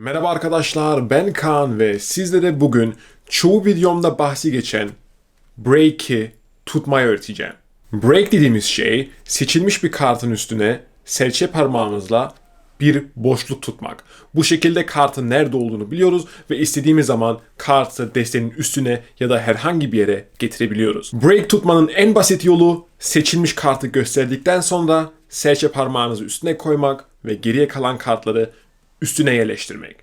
Merhaba arkadaşlar ben Kaan ve sizlere bugün çoğu videomda bahsi geçen break'i tutmayı öğreteceğim. Break dediğimiz şey seçilmiş bir kartın üstüne serçe parmağımızla bir boşluk tutmak. Bu şekilde kartın nerede olduğunu biliyoruz ve istediğimiz zaman kartı destenin üstüne ya da herhangi bir yere getirebiliyoruz. Break tutmanın en basit yolu seçilmiş kartı gösterdikten sonra serçe parmağınızı üstüne koymak ve geriye kalan kartları üstüne yerleştirmek.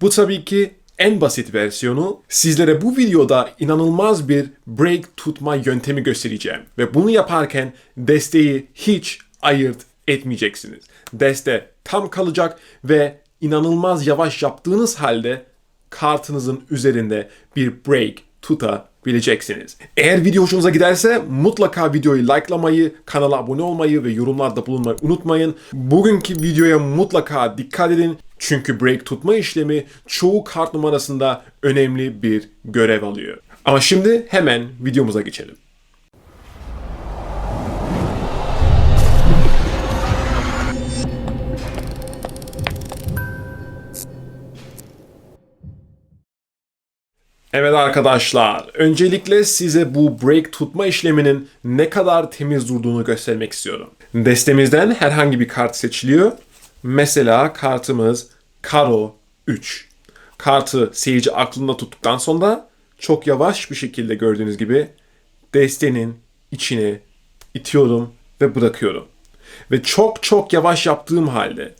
Bu tabii ki en basit versiyonu. Sizlere bu videoda inanılmaz bir break tutma yöntemi göstereceğim. Ve bunu yaparken desteği hiç ayırt etmeyeceksiniz. Deste tam kalacak ve inanılmaz yavaş yaptığınız halde kartınızın üzerinde bir break tutabileceksiniz. Eğer video hoşunuza giderse mutlaka videoyu likelamayı, kanala abone olmayı ve yorumlarda bulunmayı unutmayın. Bugünkü videoya mutlaka dikkat edin. Çünkü break tutma işlemi çoğu kart numarasında önemli bir görev alıyor. Ama şimdi hemen videomuza geçelim. Evet arkadaşlar, öncelikle size bu break tutma işleminin ne kadar temiz durduğunu göstermek istiyorum. Destemizden herhangi bir kart seçiliyor. Mesela kartımız Karo 3. Kartı seyirci aklında tuttuktan sonra çok yavaş bir şekilde gördüğünüz gibi destenin içine itiyorum ve bırakıyorum. Ve çok çok yavaş yaptığım halde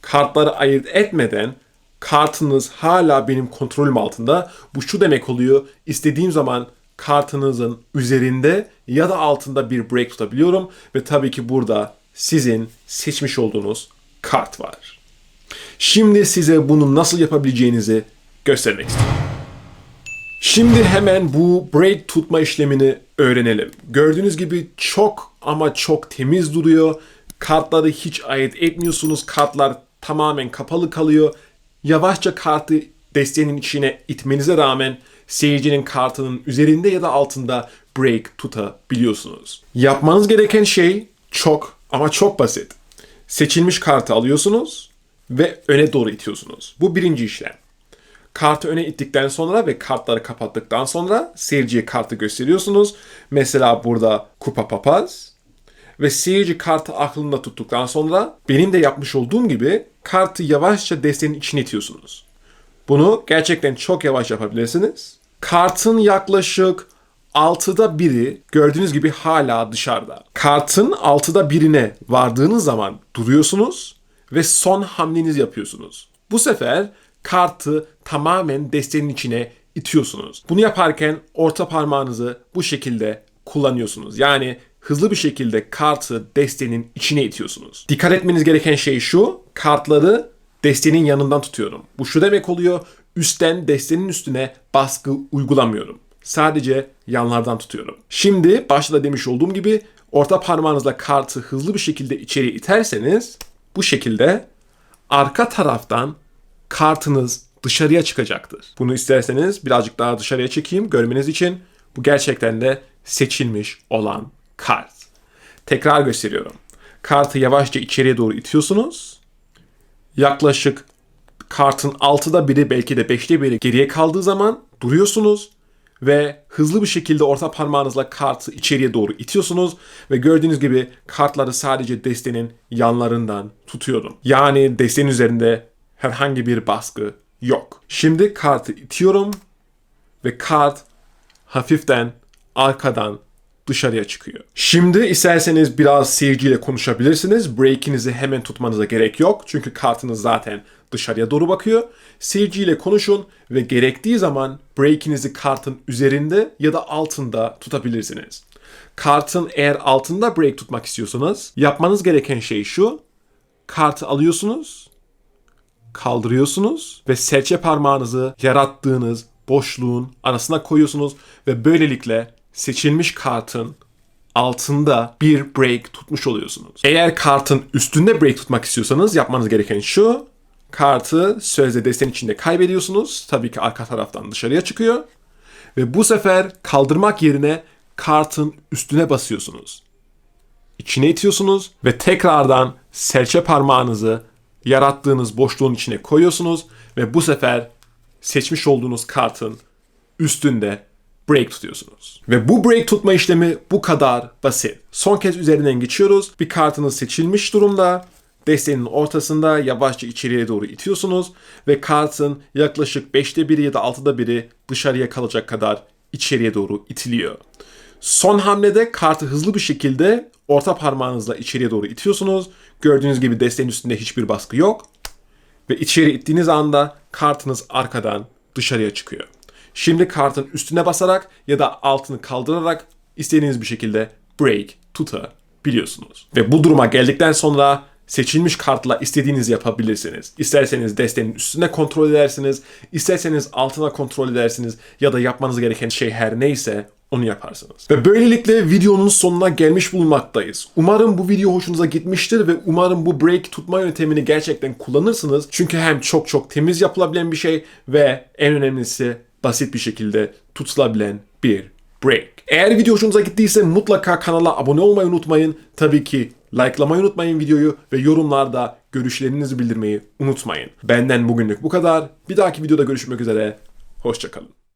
kartları ayırt etmeden kartınız hala benim kontrolüm altında. Bu şu demek oluyor. İstediğim zaman kartınızın üzerinde ya da altında bir break tutabiliyorum ve tabii ki burada sizin seçmiş olduğunuz kart var. Şimdi size bunu nasıl yapabileceğinizi göstermek istiyorum. Şimdi hemen bu break tutma işlemini öğrenelim. Gördüğünüz gibi çok ama çok temiz duruyor. Kartları hiç ayırt etmiyorsunuz. Kartlar tamamen kapalı kalıyor. Yavaşça kartı desteğinin içine itmenize rağmen seyircinin kartının üzerinde ya da altında break tutabiliyorsunuz. Yapmanız gereken şey çok ama çok basit. Seçilmiş kartı alıyorsunuz ve öne doğru itiyorsunuz. Bu birinci işlem. Kartı öne ittikten sonra ve kartları kapattıktan sonra seyirciye kartı gösteriyorsunuz. Mesela burada kupa papaz ve seyirci kartı aklında tuttuktan sonra benim de yapmış olduğum gibi kartı yavaşça destenin içine itiyorsunuz. Bunu gerçekten çok yavaş yapabilirsiniz. Kartın yaklaşık 6'da biri gördüğünüz gibi hala dışarıda. Kartın 6'da birine vardığınız zaman duruyorsunuz ve son hamlenizi yapıyorsunuz. Bu sefer kartı tamamen destenin içine itiyorsunuz. Bunu yaparken orta parmağınızı bu şekilde kullanıyorsunuz. Yani hızlı bir şekilde kartı destenin içine itiyorsunuz. Dikkat etmeniz gereken şey şu. Kartları destenin yanından tutuyorum. Bu şu demek oluyor. Üstten destenin üstüne baskı uygulamıyorum. Sadece yanlardan tutuyorum. Şimdi başta da demiş olduğum gibi orta parmağınızla kartı hızlı bir şekilde içeri iterseniz bu şekilde arka taraftan kartınız dışarıya çıkacaktır. Bunu isterseniz birazcık daha dışarıya çekeyim görmeniz için. Bu gerçekten de seçilmiş olan kart. Tekrar gösteriyorum. Kartı yavaşça içeriye doğru itiyorsunuz. Yaklaşık kartın 6'da biri belki de 5'te biri geriye kaldığı zaman duruyorsunuz ve hızlı bir şekilde orta parmağınızla kartı içeriye doğru itiyorsunuz ve gördüğünüz gibi kartları sadece destenin yanlarından tutuyorum. Yani destenin üzerinde herhangi bir baskı yok. Şimdi kartı itiyorum ve kart hafiften arkadan dışarıya çıkıyor. Şimdi isterseniz biraz seyirciyle konuşabilirsiniz. Break'inizi hemen tutmanıza gerek yok. Çünkü kartınız zaten dışarıya doğru bakıyor. Seyirciyle konuşun ve gerektiği zaman break'inizi kartın üzerinde ya da altında tutabilirsiniz. Kartın eğer altında break tutmak istiyorsanız yapmanız gereken şey şu. Kartı alıyorsunuz, kaldırıyorsunuz ve serçe parmağınızı yarattığınız boşluğun arasına koyuyorsunuz ve böylelikle seçilmiş kartın altında bir break tutmuş oluyorsunuz. Eğer kartın üstünde break tutmak istiyorsanız yapmanız gereken şu. Kartı sözde desen içinde kaybediyorsunuz. Tabii ki arka taraftan dışarıya çıkıyor. Ve bu sefer kaldırmak yerine kartın üstüne basıyorsunuz. İçine itiyorsunuz ve tekrardan serçe parmağınızı yarattığınız boşluğun içine koyuyorsunuz ve bu sefer seçmiş olduğunuz kartın üstünde break tutuyorsunuz. Ve bu break tutma işlemi bu kadar basit. Son kez üzerinden geçiyoruz. Bir kartınız seçilmiş durumda. Desteğinin ortasında yavaşça içeriye doğru itiyorsunuz ve kartın yaklaşık 5'te biri ya da 6'da biri dışarıya kalacak kadar içeriye doğru itiliyor. Son hamlede kartı hızlı bir şekilde orta parmağınızla içeriye doğru itiyorsunuz. Gördüğünüz gibi desteğin üstünde hiçbir baskı yok. Ve içeri ittiğiniz anda kartınız arkadan dışarıya çıkıyor. Şimdi kartın üstüne basarak ya da altını kaldırarak istediğiniz bir şekilde break tutabiliyorsunuz. Ve bu duruma geldikten sonra seçilmiş kartla istediğinizi yapabilirsiniz. İsterseniz desteğin üstüne kontrol edersiniz, isterseniz altına kontrol edersiniz ya da yapmanız gereken şey her neyse onu yaparsınız. Ve böylelikle videonun sonuna gelmiş bulunmaktayız. Umarım bu video hoşunuza gitmiştir ve umarım bu break tutma yöntemini gerçekten kullanırsınız. Çünkü hem çok çok temiz yapılabilen bir şey ve en önemlisi basit bir şekilde tutulabilen bir break. Eğer video hoşunuza gittiyse mutlaka kanala abone olmayı unutmayın. Tabii ki likelamayı unutmayın videoyu ve yorumlarda görüşlerinizi bildirmeyi unutmayın. Benden bugünlük bu kadar. Bir dahaki videoda görüşmek üzere. Hoşçakalın.